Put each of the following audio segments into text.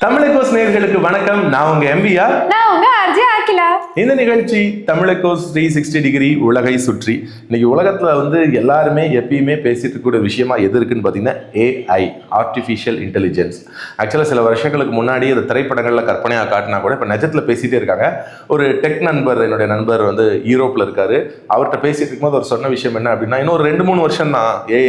தமிழகோஸ் நேயர்களுக்கு வணக்கம் நான் உங்க எம்பிஆர் நான் உங்க அர்ஜி ஆக்கிலா இந்த நிகழ்ச்சி தமிழகோஸ் த்ரீ சிக்ஸ்டி டிகிரி உலகை சுற்றி இன்னைக்கு உலகத்துல வந்து எல்லாருமே எப்பயுமே பேசிட்டு இருக்கக்கூடிய விஷயமா எது இருக்குன்னு பார்த்தீங்கன்னா ஏஐ ஆர்டிஃபிஷியல் இன்டெலிஜென்ஸ் ஆக்சுவலாக சில வருஷங்களுக்கு முன்னாடி இந்த திரைப்படங்கள்ல கற்பனையாக காட்டினா கூட இப்போ நிஜத்துல பேசிட்டே இருக்காங்க ஒரு டெக் நண்பர் என்னுடைய நண்பர் வந்து யூரோப்ல இருக்காரு அவர்கிட்ட பேசிட்டு இருக்கும்போது அவர் சொன்ன விஷயம் என்ன அப்படின்னா இன்னும் ரெண்டு மூணு வருஷம் தான் ஏ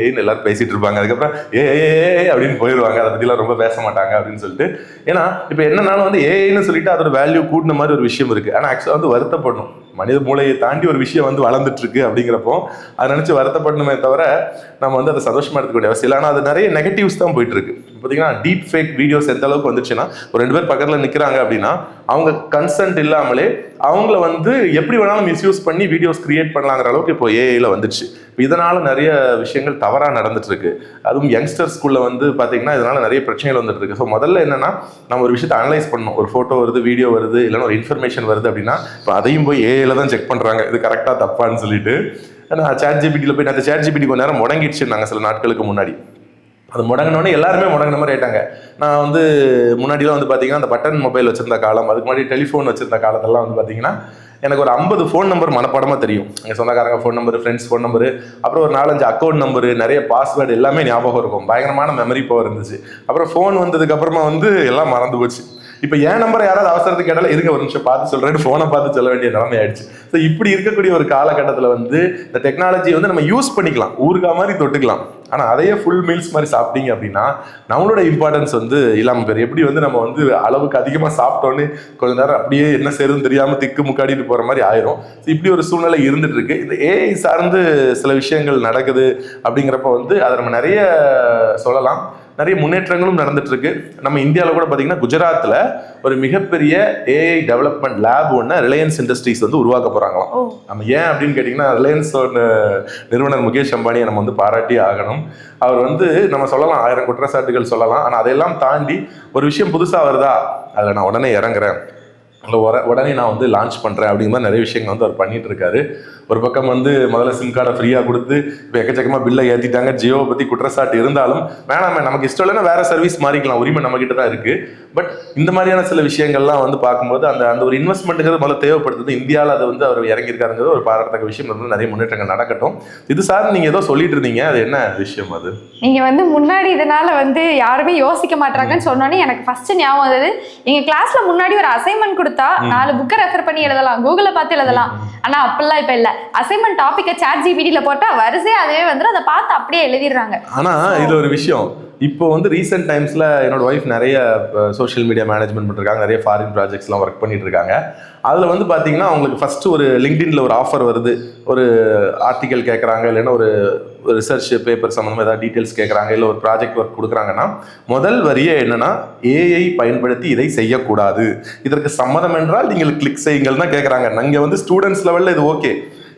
ஏன்னு எல்லாரும் பேசிட்டு இருப்பாங்க அதுக்கப்புறம் ஏ ஏ அப்படின்னு போயிடுவாங்க அதை பத்திலாம் ரொம்ப பேச மாட்டாங்க அப்படின்னு சொல்லிட்டு. ஏன்னா இப்போ என்னன்னாலும் வந்து ஏஐன்னு சொல்லிட்டு அதோட வேல்யூ கூட்டின மாதிரி ஒரு விஷயம் இருக்கு. ஆனால் ஆக்சுவலாக வந்து வருத்தப்படணும். மனித மூளையை தாண்டி ஒரு விஷயம் வந்து வளர்ந்துட்டு இருக்கு அப்படிங்கிறப்போ அதை நினைச்சு வருத்தப்படணுமே தவிர நம்ம வந்து அதை சந்தோஷமா எடுத்துக்க வேண்டிய அவசியம் இல்லை. ஆனால் அது நிறைய நெகட்டிவ்ஸ் தான் போயிட்டு இருக்கு பார்த்தீங்கன்னா டீப் ஃபேக் வீடியோஸ் எந்த அளவுக்கு வந்துச்சுன்னா ஒரு ரெண்டு பேர் பக்கத்தில் நிற்கிறாங்க அப்படின்னா அவங்க கன்சென்ட் இல்லாமலே அவங்கள வந்து எப்படி வேணாலும் மிஸ்யூஸ் பண்ணி வீடியோஸ் கிரியேட் பண்ணலாங்கிற அளவுக்கு இப்போ ஏஐயில் வந்துடுச்சு இதனால் நிறைய விஷயங்கள் தவறாக நடந்துட்டு இருக்கு அதுவும் யங்ஸ்டர் ஸ்கூல்ல வந்து பார்த்தீங்கன்னா இதனால் நிறைய பிரச்சனைகள் வந்துட்டு இருக்கு ஸோ முதல்ல என்னன்னா நம்ம ஒரு விஷயத்தை அனலைஸ் பண்ணணும். ஒரு ஃபோட்டோ வருது வீடியோ வருது இல்லைன்னா ஒரு இன்ஃபர்மேஷன் வருது அப்படின்னா இப்போ அதையும் போய் ஏஐயில் தான் செக் பண்ணுறாங்க இது கரெக்டாக தப்பான்னு சொல்லிட்டு. நான் சேட் ஜிபிடியில் போய் அந்த சேட் ஜிபிடி கொஞ்ச நேரம் முடங்கிடுச்சு நாங்கள் சில நாட்களுக்கு முன்னாடி. அது முடங்கினோடனே எல்லாருமே முடங்கின மாதிரி ஆயிட்டாங்க. நான் வந்து முன்னாடிலாம் வந்து பார்த்தீங்கன்னா அந்த பட்டன் மொபைல் வச்சிருந்த காலம் அதுக்கு முன்னாடி டெலிஃபோன் வச்சிருந்த காலத்தெல்லாம் வந்து பார்த்தீங்கன்னா எனக்கு ஒரு ஐம்பது ஃபோன் நம்பர் மனப்பாடமாக தெரியும். எங்கள் சொந்தக்காரங்க phone number friends phone number அப்புறம் ஒரு நாலஞ்சு அக்கௌண்ட் நம்பர் நிறைய பாஸ்வேர்டு எல்லாமே ஞாபகம் இருக்கும். பயங்கரமான மெமரி பவர் இருந்துச்சு. அப்புறம் ஃபோன் வந்ததுக்கப்புறமா வந்து எல்லாம் மறந்து போச்சு. இப்போ என் நம்பரை யாராவது அவசரத்துக்கு கேட்டாலும் இருக்க ஒரு நிமிஷம் பார்த்து சொல்றேன்னு ஃபோனை பார்த்து சொல்ல வேண்டிய நிலைமை ஆயிடுச்சு. ஸோ இப்படி இருக்கக்கூடிய ஒரு காலகட்டத்தில் வந்து இந்த டெக்னாலஜி வந்து நம்ம யூஸ் பண்ணிக்கலாம். ஊருக்கா மாதிரி தொட்டுக்கலாம். ஆனால் அதையே ஃபுல் மீல்ஸ் மாதிரி சாப்பிட்டீங்க அப்படின்னா நம்மளோட இம்பார்ட்டன்ஸ் வந்து இல்லாமல் போயிரு எப்படி வந்து நம்ம வந்து அளவுக்கு அதிகமாக சாப்பிட்டோன்னு கொஞ்ச நேரம் அப்படியே என்ன செய்யறதுன்னு தெரியாமல் திக்கு முக்காடிட்டு போகிற மாதிரி ஆயிரும். ஸோ இப்படி ஒரு சூழ்நிலை இருந்துட்டு இருக்கு. இந்த ஏஐ சார்ந்து சில விஷயங்கள் நடக்குது அப்படிங்கிறப்ப வந்து அதை நம்ம நிறைய சொல்லலாம். நிறைய முன்னேற்றங்களும் நடந்துட்டு இருக்கு நம்ம இந்தியாவில் கூட பார்த்தீங்கன்னா குஜராத்தில் ஒரு மிகப்பெரிய ஏஐ டெவலப்மெண்ட் லேப் ஒன்று ரிலையன்ஸ் இண்டஸ்ட்ரீஸ் வந்து உருவாக்க போகிறாங்களாம் நம்ம ஏன் அப்படின்னு கேட்டிங்கன்னா ரிலையன்ஸ் நிறுவனர் முகேஷ் அம்பானியை நம்ம வந்து பாராட்டி ஆகணும். அவர் வந்து நம்ம சொல்லலாம் ஆயிரம் குற்றச்சாட்டுகள் சொல்லலாம். ஆனால் அதையெல்லாம் தாண்டி ஒரு விஷயம் புதுசாக வருதா? அதில் நான் உடனே இறங்குறேன். இல்லை உட உடனே நான் வந்து லான்ச் பண்ணுறேன் அப்படிங்கிற மாதிரி நிறைய விஷயங்கள் வந்து அவர் பண்ணிட்டு இருக்காரு. ஒரு பக்கம் வந்து முதல்ல சிம் கார்டை ஃப்ரீயாக கொடுத்து இப்போ எக்கச்சக்கமாக பில்லை ஏற்றிட்டாங்க ஜியோவை பற்றி குற்றச்சாட்டு இருந்தாலும் வேணாமே நமக்கு இஷ்டம் இல்லைன்னா வேற சர்வீஸ் மாறிக்கலாம். உரிமை நம்ம கிட்ட தான் இருக்குது பட் இந்த மாதிரியான சில விஷயங்கள்லாம் வந்து பார்க்கும்போது அந்த அந்த ஒரு இன்வெஸ்ட்மெண்ட்டுங்கிறது முதல்ல தேவைப்படுது இந்தியாவில் அது வந்து அவர் இறங்கியிருக்காருங்கிறது ஒரு பாராட்டத்தக்க விஷயம். வந்து நிறைய முன்னேற்றங்கள் நடக்கட்டும். இது சார் நீங்கள் ஏதோ சொல்லிட்டு இருந்தீங்க. அது என்ன விஷயம் அது? நீங்க வந்து முன்னாடி இதனால வந்து யாருமே யோசிக்க மாட்டாங்கன்னு சொன்னோன்னே எனக்கு ஃபர்ஸ்ட் ஞாபகம் வந்தது எங்க கிளாஸ்ல முன்னாடி ஒரு அசைன்மெண்ட் கொடுத்தா நாலு புக்கை ரெஃபர் பண்ணி எழுதலாம். கூகுள பார்த்து எழுதலாம். ஆனா அப்பெல்லாம் இப்ப இல்ல. அசைன்மெண்ட் டாபிக்கை சாட் ஜிபிடியில் போட்டால் வரிசையாக அதுவே வந்துடும் அதை பார்த்து அப்படியே எழுதிடுறாங்க. ஆனா இது ஒரு விஷயம். இப்போ வந்து ரீசெண்ட் டைம்ஸ்ல என்னோட ஒய்ஃப் நிறைய சோஷியல் மீடியா மேனேஜ்மெண்ட் பண்ணிருக்காங்க. நிறைய ஃபாரின் ப்ராஜெக்ட்ஸ்லாம் ஒர்க் பண்ணிட்டு இருக்காங்க. அதில் வந்து பார்த்தீங்கன்னா அவங்களுக்கு ஃபர்ஸ்ட் ஒரு லிங்க்டின்ல ஒரு ஆஃபர் வருது. ஒரு ஆர்டிக்கல் கேட்குறாங்க இல்லைன்னா ஒரு ரிசர்ச் பேப்பர் சம்மந்தமாக ஏதாவது டீட்டெயில்ஸ் கேட்குறாங்க இல்லை ஒரு ப்ராஜெக்ட் ஒர்க் கொடுக்குறாங்கன்னா முதல் வரியே என்னன்னா ஏஐ பயன்படுத்தி இதை செய்யக்கூடாது. இதற்கு சம்மதம் என்றால் நீங்கள் கிளிக் செய்யுங்கள் தான் கேட்குறாங்க நாங்கள் வந்து ஸ்டூடெண்ட்ஸ் லெவலில் இது ஓகே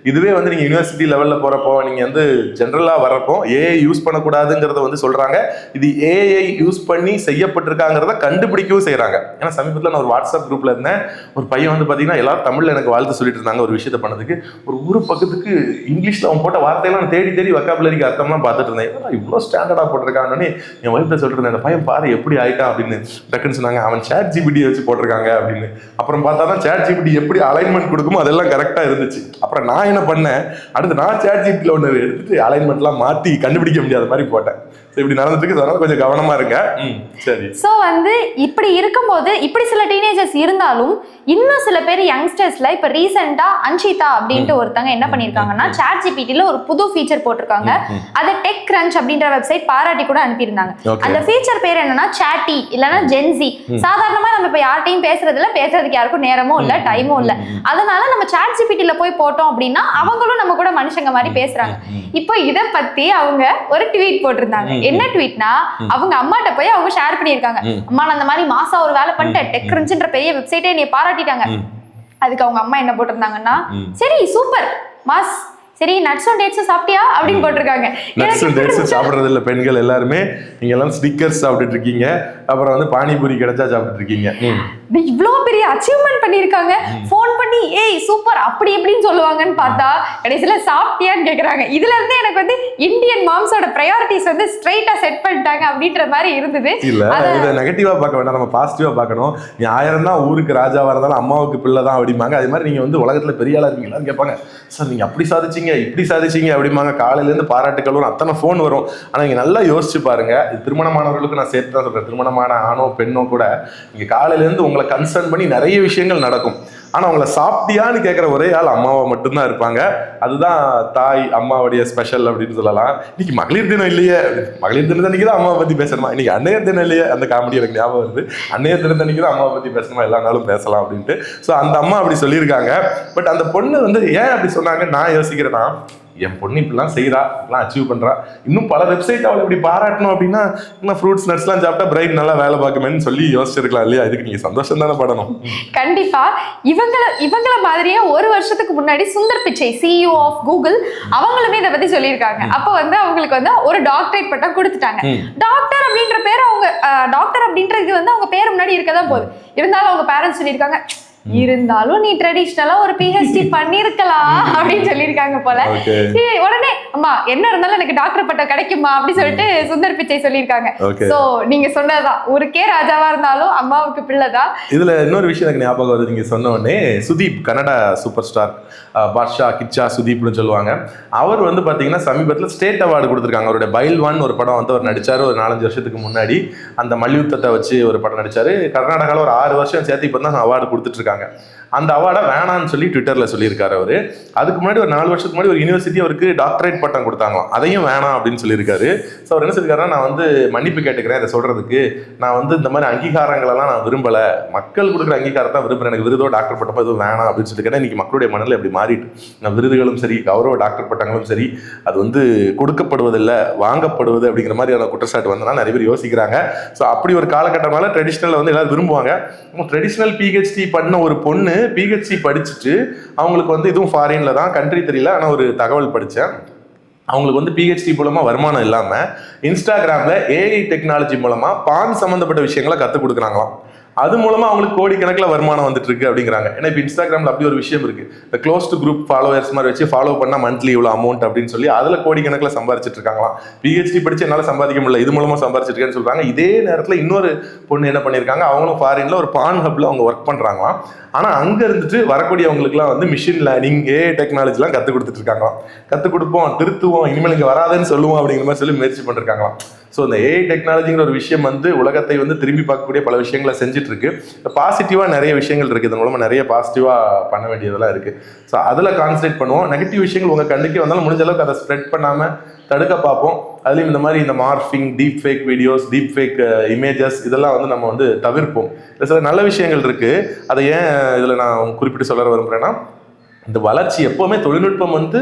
இதுவே வந்து நீங்கள் யூனிவர்சிட்டி லெவலில் போகிறப்போ நீங்கள் வந்து ஜென்ரலாக வர்றப்போ ஏஐ யூஸ் பண்ணக்கூடாதுங்கிறத வந்து சொல்கிறாங்க இது ஏஐ யூஸ் பண்ணி செய்யப்பட்டிருக்காங்கிறத கண்டுபிடிக்கவும் செய்கிறாங்க ஏன்னா சமீபத்தில் நான் ஒரு வாட்ஸ்அப் குரூப்பில் இருந்தேன். ஒரு பையன் வந்து பார்த்தீங்கன்னா எல்லாரும் தமிழில் எனக்கு வாழ்த்து சொல்லிட்டு இருந்தாங்க ஒரு விஷயத்த பண்ணதுக்கு. ஒரு ஊரு பக்கத்துக்கு இங்கிலீஷில் அவன் போட்ட வார்த்தையெல்லாம் நான் தேடி தேடி வக்காபுலரிக்கு அர்த்தம்லாம் பார்த்துட்டு இருந்தேன். இவ்வளோ ஸ்டாண்டர்டாக போட்டிருக்காங்கன்னு என் ஒய்ஃபில் சொல்லிட்டு இருந்தேன். அந்த பையன் பாரு எப்படி ஆயிட்டான் அப்படின்னு டக்குன்னு சொன்னாங்க. அவன் சேட் ஜிபிடி வச்சு போட்டிருக்காங்க அப்படின்னு. அப்புறம் பார்த்தா தான் சேட் ஜிபிடி எப்படி அலைன்மெண்ட் கொடுக்குமோ அதெல்லாம் கரெக்டாக இருந்துச்சு. அப்புறம் நான் என்ன பண்ணேன்? அடுத்து நான் சேட் ஜிபிடியில் ஒன்று எடுத்துட்டு அலைன்மெண்ட்லாம் மாற்றி கண்டுபிடிக்க முடியாத மாதிரி போட்டேன். ஸோ இப்படி நடந்துட்டு அதனால கொஞ்சம் கவனமா இருங்க. ம். சரி. ஸோ வந்து இப்படி இருக்கும்போது இப்படி சில டீனேஜர்ஸ் இருந்தாலும் இன்னும் சில பேர் யங்ஸ்டர்ஸ்ல இப்ப ரீசெண்டா அன்ஷிதா அப்படின்ட்டு ஒருத்தங்க என்ன பண்ணிருக்காங்கன்னா சாட் ஜிபிடில ஒரு புது ஃபீச்சர் போட்டிருக்காங்க. அதை டெக் கிரன்ச் அப்படின்ற வெப்சைட் பாராட்டி கூட அனுப்பியிருந்தாங்க. அந்த ஃபீச்சர் பேர் என்னன்னா சாட்டி இல்லைன்னா ஜென்சி சாதாரணமா நம்ம இப்ப யார்ட்டையும் பேசுறது இல்ல பேசுறதுக்கு யாருக்கும் நேரமும் இல்ல டைமும் இல்ல. அதனால நம்ம சாட் ஜிபிடில போய் போட்டோம் அப்படின்னா அவங்களும் நம்ம கூட மனுஷங்க மாதிரி பேசுறாங்க. இப்போ இத பத்தி அவங்க ஒரு ட்வீட் போட்டிருந்தாங்க. என்ன ட்வீட்னா அவங்க அம்மாட்ட போய் அவங்க ஷேர் பண்ணியிருக்காங்க. அம்மா நான் அந்த மாதிரி மாசம் ஒரு வேலை பண்ணிட்டேன். டெக் கிரன்ச்ன்ற பெரிய வெப்சைட்டே நீ பாராட்டிட்டாங்க. அதுக்கு அவங்க அம்மா என்ன போட்டிருந்தாங்கன்னா. சரி சூப்பர் மாஸ் சரி நட்ஸும் டேட்ஸும் சாப்பிட்டியா? அப்படின்னு போட்டிருக்காங்க. நட்ஸ் எனக்கு டேட்ஸ் சாப்பிட்றது இல்லை பெண்கள் எல்லாருமே. நீங்க எல்லாம் ஸ்டிக்கர்ஸ் சாப்பிட்டுட்டு இருக்கீங்க. அப்புறம் வந்து பானிபூரி கிடைச்சா சாப்பிட்டுட்டு இருக்கீங்க. இவ்ளோ பெரிய அச்சீவ்மெண்ட் பண்ணிருக்காங்க ஃபோன் பண்ணி ஏய் சூப்பர் அப்படி இப்படின்னு சொல்லுவாங்கன்னு பார்த்தா கடைசியில சாப்பிட்டியான்னு கேக்குறாங்க. இதுல இருந்து எனக்கு வந்து இந்தியன் மாம்ஸோட ப்ரையாரிட்டிஸ் வந்து ஸ்ட்ரைட்டா செட் பண்ணிட்டாங்க அப்படின்ற மாதிரி இருந்தது. இல்ல இதை நெகட்டிவா பார்க்க வேண்டாம். நம்ம பாசிட்டிவா பார்க்கணும். நீ ஆயிரம் தான் ஊருக்கு ராஜாவா இருந்தாலும் அம்மாவுக்கு பிள்ளை தான் அப்படிம்பாங்க. அதே மாதிரி நீங்க வந்து உலகத்துல பெரிய ஆளா இருக்கீங்க எல்லாரும் கேட்பாங்க. சார் நீங்க அப்படி சாதிச்சீங்க இப்படி சாதிச்சீங்க அப்படிம்பாங்க. காலையில இருந்து பாராட்டுகள் வரும் அத்தனை ஃபோன் வரும். ஆனா நீங்க நல்லா யோசிச்சு பாருங்க. திருமணமானவர்களுக்கு நான் சேர்த்து தான் சொல்றேன். திருமணமான ஆணோ பெண்ணோ கூட நீங்க காலையில இருந்து உங்களை கன்சர்ன் பண்ணி நிறைய விஷயங்கள் நடக்கும். ஆனால் அவங்கள சாப்பிட்டியான்னு கேட்குற ஒரே ஆள் அம்மாவை மட்டும்தான் இருப்பாங்க. அதுதான் தாய் அம்மாவுடைய ஸ்பெஷல் அப்படின்னு சொல்லலாம். இன்னைக்கு மகளிர் தினம் இல்லையே. மகளிர் தினத்தன்னைக்கு தான் அம்மாவை பற்றி பேசணுமா? இன்னைக்கு அன்னையர் தினம் இல்லையே. அந்த காமெடி எனக்கு ஞாபகம் வருது. அன்னையர் தினத்தன்னைக்கு தான் அம்மாவை பற்றி பேசணுமா? எல்லா நாளும் பேசலாம் அப்படின்ட்டு. ஸோ அந்த அம்மா அப்படி சொல்லியிருக்காங்க. பட் அந்த பொண்ணு வந்து ஏன் அப்படி சொன்னாங்க நான் யோசிக்கிறேன்னா என் பொண்ணு இப்படிலாம் செய்றா இப்படிலாம் அச்சீவ் பண்றா. இன்னும் பல வெப்சைட் அவளை இப்படி பாராட்டணும் அப்படின்னா இன்னும் ஃப்ரூட்ஸ் நட்ஸ்லாம் சாப்பிட்டா பிரைன் நல்லா வேலை பார்க்குமேன்னு சொல்லி யோசிச்சிருக்கலாம் இல்லையா? இதுக்கு நீங்க சந்தோஷம் தானே படணும். கண்டிப்பா. இவங்கள இவங்கள மாதிரியே ஒரு வருஷத்துக்கு முன்னாடி Sundar Pichai CEO of Google அவங்களுமே இதை பத்தி சொல்லியிருக்காங்க. அப்ப வந்து அவங்களுக்கு வந்து ஒரு டாக்டரேட் பட்டம் கொடுத்துட்டாங்க. டாக்டர் அப்படின்ற பேர் அவங்க டாக்டர் அப்படின்ற இது வந்து அவங்க பேர் முன்னாடி இருக்கதான் போகுது. இருந்தாலும் அவங்க பேரண்ட்ஸ் சொல்லியிருக்காங்க இருந்தாலும் நீ ட்ரெடிஷ்னலா ஒரு பிஹெச்டி பண்ணிருக்கலாம் அப்படின்னு சொல்லியிருக்காங்க போல. உடனே அம்மா என்ன இருந்தாலும் எனக்கு டாக்டர் பட்டம் கிடைக்குமா அப்படி சொல்லிட்டு சுந்தர் பிச்சை சொல்லியிருக்காங்க. சோ நீங்க சொன்னதுதான். ஊருக்கே ராஜாவா இருந்தாலும் அம்மாவுக்கு பிள்ளைதான். இதுல இன்னொரு விஷயம் எனக்கு ஞாபகம் வருது. நீங்க சொன்ன உடனே சுதீப் கன்னடா சூப்பர் ஸ்டார் பாட்ஷா கிச்சா சுதீப்னு சொல்லுவாங்க. அவர் வந்து பாத்தீங்கன்னா சமீபத்தில் ஸ்டேட் அவார்டு கொடுத்துருக்காங்க. அவருடைய பைல்வான் ஒரு படம் வந்து அவர் நடிச்சாரு. ஒரு நாலஞ்சு வருஷத்துக்கு முன்னாடி அந்த மல்யுத்தத்தை வச்சு ஒரு படம் நடிச்சாரு. கர்நாடகாவில் ஒரு ஆறு வருஷம் சேர்த்து இப்போ தான் அவார்டு கொடுத்துட்டு இருக்காங்க அந்த அவார்டை வேணான்னு சொல்லி ட்விட்டர்ல சொல்லியிருக்காரு அவர். அதுக்கு முன்னாடி ஒரு நாலு வருஷத்துக்கு முன்னாடி ஒரு யூனிவர்சிட்டி அவருக்கு டாக்டரேட் பட்டம் கொடுத்தாங்களாம். அதையும் வேணாம் அப்படின்னு சொல்லியிருக்காரு. ஸோ அவர் என்ன சொல்லியிருக்காருன்னா நான் வந்து மன்னிப்பு கேட்டுக்கிறேன் இதை சொல்றதுக்கு. நான் வந்து இந்த மாதிரி அங்கீகாரங்களெல்லாம் நான் விரும்பலை. மக்கள் கொடுக்குற அங்கீகாரத்தை விரும்புறேன். எனக்கு விருதோ டாக்டர் பட்டம் எதுவும் வேணாம் அப்படின்னு சொல்லியிருக்கேன் இன்னைக்கு மக்களுடைய மனநிலை எப்படி மாறிட்டு. நான் விருதுகளும் சரி கௌரவ டாக்டர் பட்டங்களும் சரி அது வந்து கொடுக்கப்படுவதில்லை வாங்கப்படுவது அப்படிங்கிற மாதிரியான குற்றச்சாட்டு வந்தனா நிறைய பேர் யோசிக்கிறாங்க. ஸோ அப்படி ஒரு காலகட்டமால ட்ரெடிஷ்னல் வந்து எல்லாரும் விரும்புவாங்க. ட்ரெடிஷ்னல் பிஹெச்டி பண்ண ஒரு பொண்ணு பிஹெச்சி படிச்சுட்டு அவங்களுக்கு வந்து இதுவும் ஃபாரின்ல தான் கண்ட்ரி தெரியல ஆனால் ஒரு தகவல் படித்தேன் அவங்களுக்கு வந்து பிஹெச்டி மூலமாக வருமானம் இல்லாமல் இன்ஸ்டாகிராமில் ஏஐ டெக்னாலஜி மூலமாக பான் சம்மந்தப்பட்ட விஷயங்களை கற்றுக் கொடுக்குறாங்களாம். அது மூலமா அவங்களுக்கு கோடிக்கணக்கில் வருமானம் வந்துட்டு இருக்கு அப்படிங்கிறாங்க. ஏன்னா இப்போ இன்ஸ்டாகிராமில் அப்படி ஒரு விஷயம் இருக்கு. இந்த க்ளோஸ் டு குரூப் ஃபாலோவர்ஸ் மாதிரி வச்சு ஃபாலோ பண்ணால் மந்த்லி இவ்வளோ அமௌண்ட் அப்படின்னு சொல்லி அதில் கோடிக்கணக்கில் சம்பாரிச்சிட்டு இருக்காங்களாம். பிஹெச்டி படிச்சு என்னால் சம்பாதிக்க முடியல. இது மூலமாக சம்பாரிச்சிருக்கேன்னு சொல்றாங்க. இதே நேரத்தில் இன்னொரு பொண்ணு என்ன பண்ணியிருக்காங்க அவங்களும் ஃபாரின்ல ஒரு பான் ஹப்ல அவங்க ஒர்க் பண்றாங்களாம். ஆனால் அங்கே இருந்துட்டு வரக்கூடியவங்களுக்குலாம் வந்து மிஷின் லேர்னிங் ஏ டெக்னாலஜிலாம் கற்றுக் கொடுத்துட்டு இருக்காங்களாம். கற்றுக் கொடுப்போம் திருத்துவோம் இனிமேல் இங்கே வராதுன்னு சொல்லுவோம் அப்படிங்கிற மாதிரி சொல்லி முயற்சி பண்ணிருக்காங்களாம். ஸோ இந்த ஏஐ டெக்னாலஜிங்கிற ஒரு விஷயம் வந்து உலகத்தை வந்து திரும்பி பார்க்கக்கூடிய பல விஷயங்களை செஞ்சுட்டு இருக்கு பாசிட்டிவாக நிறைய விஷயங்கள் இருக்கு இதன் மூலமாக நிறைய பாசிட்டிவாக பண்ண வேண்டியதெல்லாம் இருக்கு. ஸோ அதில் கான்சன்ட்ரேட் பண்ணுவோம். நெகட்டிவ் விஷயங்கள் உங்கள் கண்ணுக்கே வந்தாலும் முடிஞ்ச அளவுக்கு அதை ஸ்ப்ரெட் பண்ணாமல் தடுக்க பார்ப்போம். அதுலேயும் இந்த மாதிரி இந்த morphing deep fake videos deep fake images இதெல்லாம் வந்து நம்ம வந்து தவிர்ப்போம். சில நல்ல விஷயங்கள் இருக்குது அதை ஏன் இதில் நான் குறிப்பிட்டு சொல்ல விரும்புகிறேன்னா இந்த வளர்ச்சி எப்போவுமே தொழில்நுட்பம் வந்து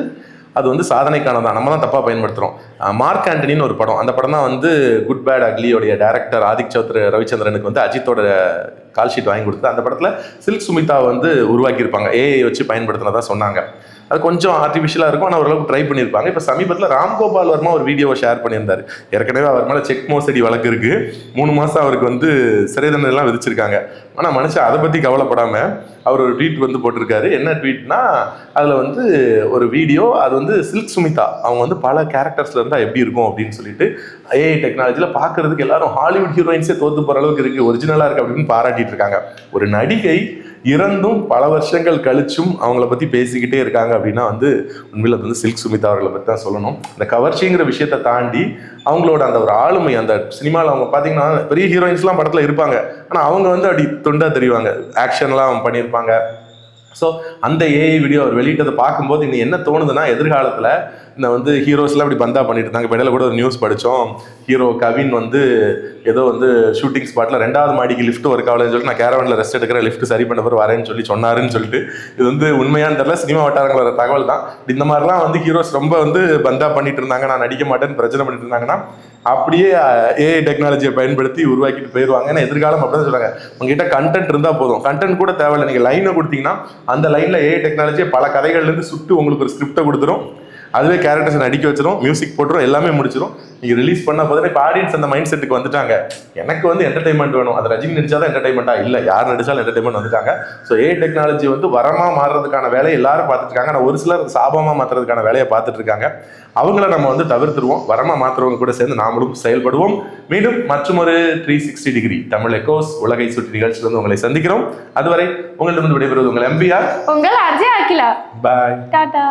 அது வந்து சாதனைக்கானதான் நம்ம தான் தப்பாக பயன்படுத்துகிறோம் மார்க் ஆண்டனின்னு ஒரு படம். அந்த படம் தான் வந்து குட் பேட் அக்லியோடைய டேரக்டர் ஆதிக் சௌத்ர ரவிச்சந்திரனுக்கு வந்து அஜித்தோட கால் ஷீட் வாங்கி கொடுத்து அந்த படத்தில் சில்க் சுமிதா வந்து உருவாக்கியிருப்பாங்க. ஏஐ வச்சு பயன்படுத்தினதா சொன்னாங்க. அது கொஞ்சம் ஆர்டிஃபிஷியலாக இருக்கும். ஆனால் ஓரளவுக்கு ட்ரை பண்ணியிருப்பாங்க. இப்போ சமீபத்தில் ராம்கோபால் வர்மா ஒரு வீடியோவை ஷேர் பண்ணியிருந்தார். ஏற்கனவே அவர் மேலே செக் மோசடி வழக்கு இருக்குது மூணு மாதம் அவருக்கு வந்து சிறை தண்டனைலாம் விதிச்சிருக்காங்க. ஆனால் மனுஷன் அதை பற்றி கவலைப்படாமல் அவர் ஒரு ட்வீட் வந்து போட்டிருக்காரு. என்ன ட்வீட்னா அதில் வந்து ஒரு வீடியோ அது வந்து சில்க் சுமிதா. அவங்க வந்து பல கேரக்டர்ஸ்ல இருந்தால் எப்படி இருக்கும் அப்படின்னு சொல்லிட்டு ஏஐ டெக்னாலஜியில் பார்க்கறதுக்கு எல்லாரும் ஹாலிவுட் ஹீரோயின்ஸே தோத்து போகிற அளவுக்கு இருக்குது ஒரிஜினலாக இருக்குது அப்படின்னு பாராட்டிட்டு இருக்காங்க. ஒரு நடிகை இறந்தும் பல வருஷங்கள் கழிச்சும் அவங்கள பத்தி பேசிக்கிட்டே இருக்காங்க அப்படின்னா வந்து உண்மையில அது வந்து சில்க் சுமிதா அவர்களை பத்தி தான் சொல்லணும். இந்த கவர்ச்சிங்கிற விஷயத்தை தாண்டி அவங்களோட அந்த ஒரு ஆளுமை அந்த சினிமாவில் அவங்க பார்த்தீங்கன்னா பெரிய ஹீரோயின்ஸ்லாம் படத்தில் இருப்பாங்க. ஆனால் அவங்க வந்து அப்படி தொண்டா தெரிவாங்க. ஆக்ஷன்லாம் பண்ணியிருப்பாங்க. ஸோ அந்த ஏஐ வீடியோ அவர் வெளியிட்டதை பார்க்கும்போது இன்னும் என்ன தோணுதுன்னா எதிர்காலத்தில் இந்த வந்து ஹீரோஸ்லாம் இப்படி பந்தா பண்ணிட்டு இருந்தாங்க. இடையில கூட ஒரு நியூஸ் படித்தோம் ஹீரோ கவின் வந்து ஏதோ வந்து ஷூட்டிங் ஸ்பாட்டில் ரெண்டாவது மாடிக்கு லிஃப்ட் ஒர்க் ஆகலன்னு சொல்லிட்டு நான் கேரவனில் ரெஸ்ட் எடுக்கிறேன் லிஃப்ட் சரி பண்ண பிறகு வரேன்னு சொல்லி சொன்னாருன்னு சொல்லிட்டு இது வந்து உண்மையான தெரியல. சினிமா வட்டாரங்களோட தகவல் தான். இந்த மாதிரிலாம் வந்து ஹீரோஸ் ரொம்ப வந்து பந்தா பண்ணிட்டு இருந்தாங்க. நான் நடிக்க மாட்டேன்னு பிரச்சனை பண்ணிட்டு இருந்தாங்கன்னா அப்படியே ஏஐ டெக்னாலஜியை பயன்படுத்தி உருவாக்கிட்டு போயிடுவாங்கன்னு எதிர்காலம் அப்படின்னு சொல்றாங்க உங்ககிட்ட கண்டென்ட் இருந்தால் போதும். கண்டென்ட் கூட தேவையில்லை. நீங்கள் லைனை கொடுத்தீங்கன்னா அந்த லைனில் ஏஐ டெக்னாலஜியை பல கதைகள்லேருந்து சுட்டு உங்களுக்கு ஒரு ஸ்கிரிப்டை கொடுத்துரும். அதுவே கேரக்டர்ஸ் நடிக்க வச்சிரும் மியூசிக் போட்டுரும் எல்லாமே முடிச்சிரும். நீங்க ரிலீஸ் பண்ண போதே இப்போ ஆடியன்ஸ் அந்த மைண்ட் செட்டுக்கு வந்துட்டாங்க. எனக்கு வந்து என்டர்டைன்மெண்ட் வேணும். அது ரஜினி நடிச்சாதான் என்டர்டைன்மெண்ட்டா இல்ல யார் நடிச்சாலும் என்டர்டைன்மெண்ட் வந்துட்டாங்க. ஸோ ஏ டெக்னாலஜி வந்து வரமா மாறுறதுக்கான வேலையை எல்லாரும் பார்த்துட்டு இருக்காங்க ஆனால் ஒரு சிலர் சாபமா மாத்துறதுக்கான வேலையை பார்த்துட்டு இருக்காங்க அவங்கள நம்ம வந்து தவிர்த்துருவோம். வரமா மாத்துறவங்க கூட சேர்ந்து நாமளும் செயல்படுவோம். மீண்டும் மற்றொரு three sixty degree Tamil echoes உலகை சுற்றி நிகழ்ச்சியில் வந்து உங்களை சந்திக்கிறோம். அதுவரை உங்களிடம் விடைபெறுவது உங்கள் எம்பிஆர் உங்கள் அர்ஜய் அகிலா பாய் டாடா.